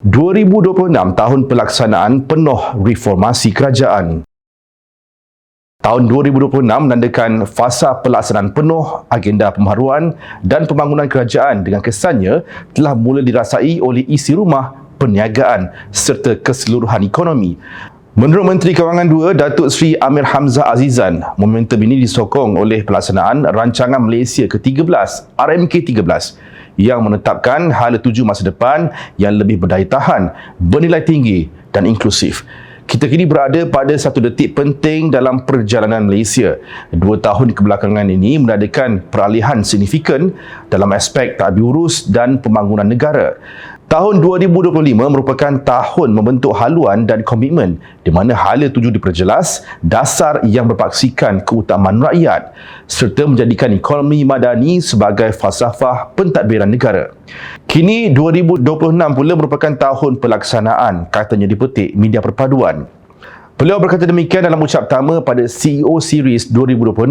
2026 tahun pelaksanaan penuh reformasi kerajaan. Tahun 2026 menandakan fasa pelaksanaan penuh agenda pembaharuan dan pembangunan kerajaan dengan kesannya telah mula dirasai oleh isi rumah perniagaan serta keseluruhan ekonomi. Menurut Menteri Kewangan II, Datuk Seri Amir Hamzah Azizan, momentum ini disokong oleh pelaksanaan Rancangan Malaysia ke-13, RMK-13 yang menetapkan hala tuju masa depan yang lebih berdaya tahan, bernilai tinggi dan inklusif. Kita kini berada pada satu detik penting dalam perjalanan Malaysia. Dua tahun kebelakangan ini menadakan peralihan signifikan dalam aspek tadbir urus dan pembangunan negara. Tahun 2025 merupakan tahun membentuk haluan dan komitmen di mana hala tuju diperjelas dasar yang berpaksikan keutamaan rakyat serta menjadikan ekonomi madani sebagai falsafah pentadbiran negara. Kini 2026 pula merupakan tahun pelaksanaan katanya dipetik media perpaduan. Beliau berkata demikian dalam ucap pertama pada CEO Series 2026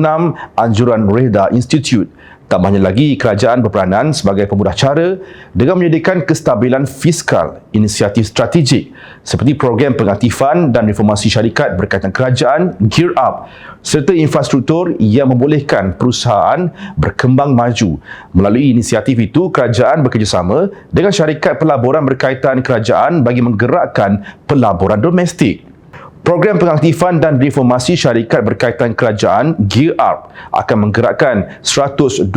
Anjuran Reda Institute Tambahnya lagi, kerajaan berperanan sebagai pemudah cara dengan menyediakan kestabilan fiskal, inisiatif strategik seperti program pengaktifan dan reformasi syarikat berkaitan kerajaan Gear Up serta infrastruktur yang membolehkan perusahaan berkembang maju. Melalui inisiatif itu, kerajaan bekerjasama dengan syarikat pelaburan berkaitan kerajaan bagi menggerakkan pelaburan domestik. Program pengaktifan dan reformasi syarikat berkaitan kerajaan Gear Up akan menggerakkan 120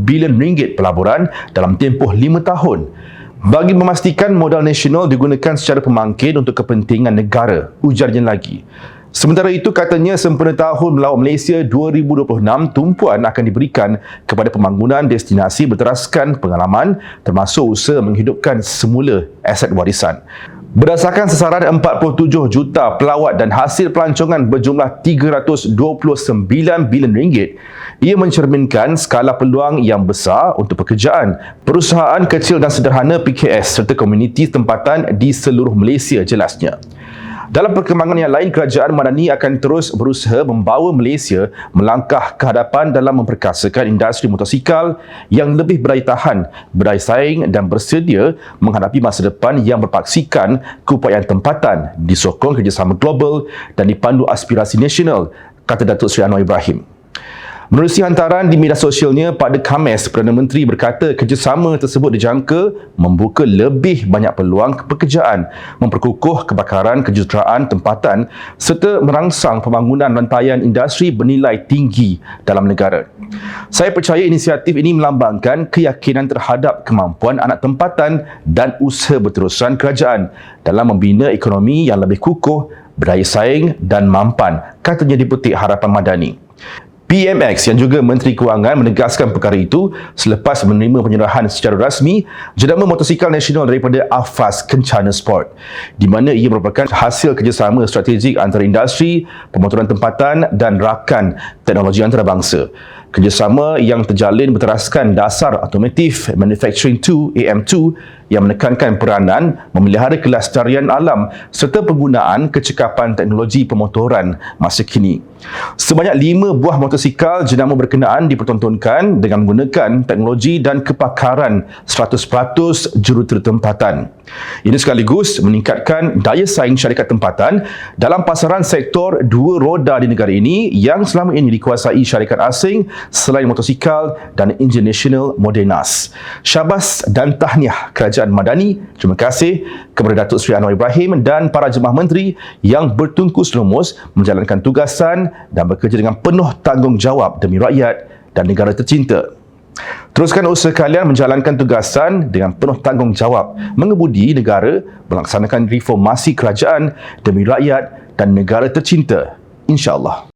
bilion ringgit pelaburan dalam tempoh 5 tahun bagi memastikan modal nasional digunakan secara pemangkin untuk kepentingan negara, ujarnya lagi. Sementara itu katanya sempena tahun melawat Malaysia 2026 tumpuan akan diberikan kepada pembangunan destinasi berteraskan pengalaman termasuk usaha menghidupkan semula aset warisan. Berdasarkan sesaran 47 juta pelawat dan hasil pelancongan berjumlah 329 bilion ringgit, ia mencerminkan skala peluang yang besar untuk pekerjaan, perusahaan kecil dan sederhana PKS serta komuniti tempatan di seluruh Malaysia jelasnya. Dalam perkembangan yang lain, kerajaan Madani akan terus berusaha membawa Malaysia melangkah ke hadapan dalam memperkasakan industri motosikal yang lebih berdaya tahan, berdaya saing dan bersedia menghadapi masa depan yang berpaksikan keupayaan tempatan, disokong kerjasama global dan dipandu aspirasi nasional, kata Datuk Seri Anwar Ibrahim. Menerusi hantaran di media sosialnya pada Khamis, Perdana Menteri berkata kerjasama tersebut dijangka membuka lebih banyak peluang pekerjaan, memperkukuh kebakaran kejuruteraan tempatan serta merangsang pembangunan rantaian industri bernilai tinggi dalam negara. Saya percaya inisiatif ini melambangkan keyakinan terhadap kemampuan anak tempatan dan usaha berterusan kerajaan dalam membina ekonomi yang lebih kukuh, berdaya saing dan mampan, katanya Deputi Harapan Madani. PMX yang juga Menteri Kewangan menegaskan perkara itu selepas menerima penyerahan secara rasmi jenama motosikal nasional daripada Afas Kencana Sport di mana ia merupakan hasil kerjasama strategik antara industri, pemotoran tempatan dan rakan teknologi antarabangsa. Kerjasama yang terjalin berteraskan dasar Automotive Manufacturing 2 AM2 yang menekankan peranan memelihara kelestarian alam serta penggunaan kecekapan teknologi pemotoran masa kini. Sebanyak lima buah motosikal jenama berkenaan dipertontonkan dengan menggunakan teknologi dan kepakaran 100% jurutera tempatan. Ini sekaligus meningkatkan daya saing syarikat tempatan dalam pasaran sektor dua roda di negara ini yang selama ini dikuasai syarikat asing selain motosikal dan enjin nasional Modernas. Syabas dan tahniah Kerajaan Madani. Terima kasih kepada Datuk Seri Anwar Ibrahim dan para jemaah menteri yang bertungkus lumus menjalankan tugasan dan bekerja dengan penuh tanggungjawab demi rakyat dan negara tercinta. Teruskan usaha kalian menjalankan tugasan dengan penuh tanggungjawab mengebudi negara melaksanakan reformasi kerajaan demi rakyat dan negara tercinta. InsyaAllah.